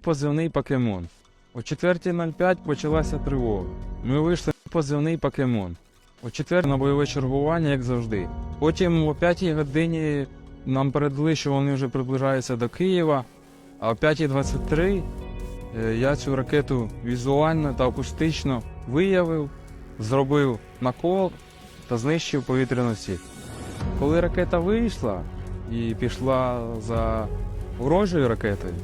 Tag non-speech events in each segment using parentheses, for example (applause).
позивний покемон. О 4.05 почалася тривога. Ми вийшли на позивний покемон. О 4 на бойове чергування, як завжди. Потім о 5 годині нам передали, що вони вже приближаються до Києва. А о 5.23 е, я цю ракету візуально та акустично виявив, зробив накол та знищив повітряну сіть. Коли ракета вийшла і пішла за ворожою ракетою,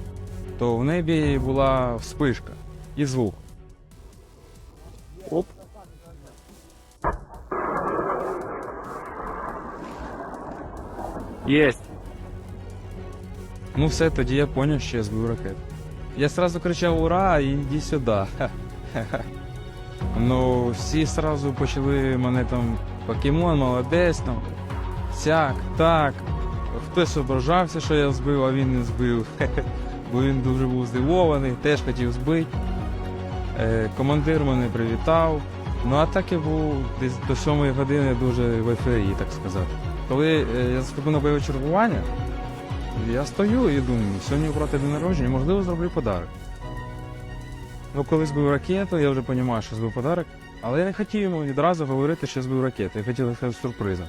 то в небі була вспишка і звук. Оп. Есть. Ну все, тоді я зрозумів, що я збив ракету. Я сразу кричав Ура! і йди сюди. (laughs) ну, всі сразу почали мене там покемон, молодець там. Сяк, так. Хтось ображався, що я збив, а він не збив. (laughs) Бо він дуже був здивований, теж хотів збити. Е, командир мене привітав. Ну а так я був десь до 7 години дуже в ефірі, так сказати. Коли е, я заступив на бойове чергування, я стою і думаю, сьогодні брати день народження, можливо, зроблю подарок. Ну, коли збив ракету, я вже розумію, що збив подарок, але я не хотів йому відразу говорити, що збив ракету, я хотів це сюрпризом.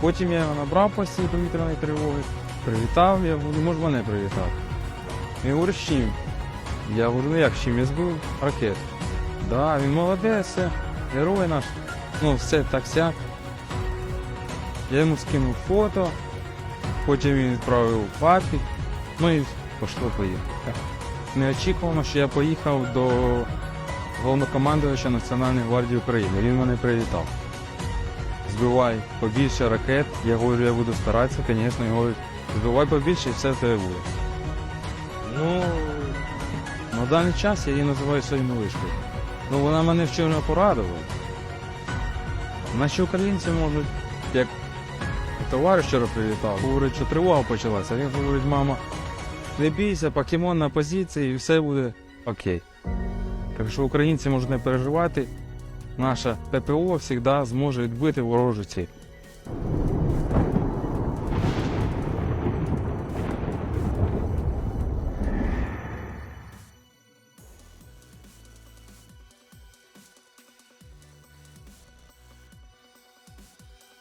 Потім я набрав по цій повітряної тривоги, привітав, я говорю, може мене привітав. Він говорить, чим? Я говорю, ну як чим? Я збив ракету. Да, він молодець, герой наш. Ну, все так сяк. Я йому скинув фото, потім він відправив папі, ну і пошло поїхав. Неочікувано, що я поїхав до головнокомандувача Національної гвардії України. Він мене привітав. Збивай побільше ракет. Я говорю, я буду старатися, звісно, говорю, збивай побільше і все тебе буде. Ну, на даний час я її називаю своєю малишкою. Ну, вона мене вчора порадувала. Наші українці можуть, як товариш вчора привітав, говорить, що тривога почалася. Він говорить, мама, не бійся, покемон на позиції і все буде окей. Так що українці можуть не переживати, наша ППО завжди зможе відбити ворожу ціль.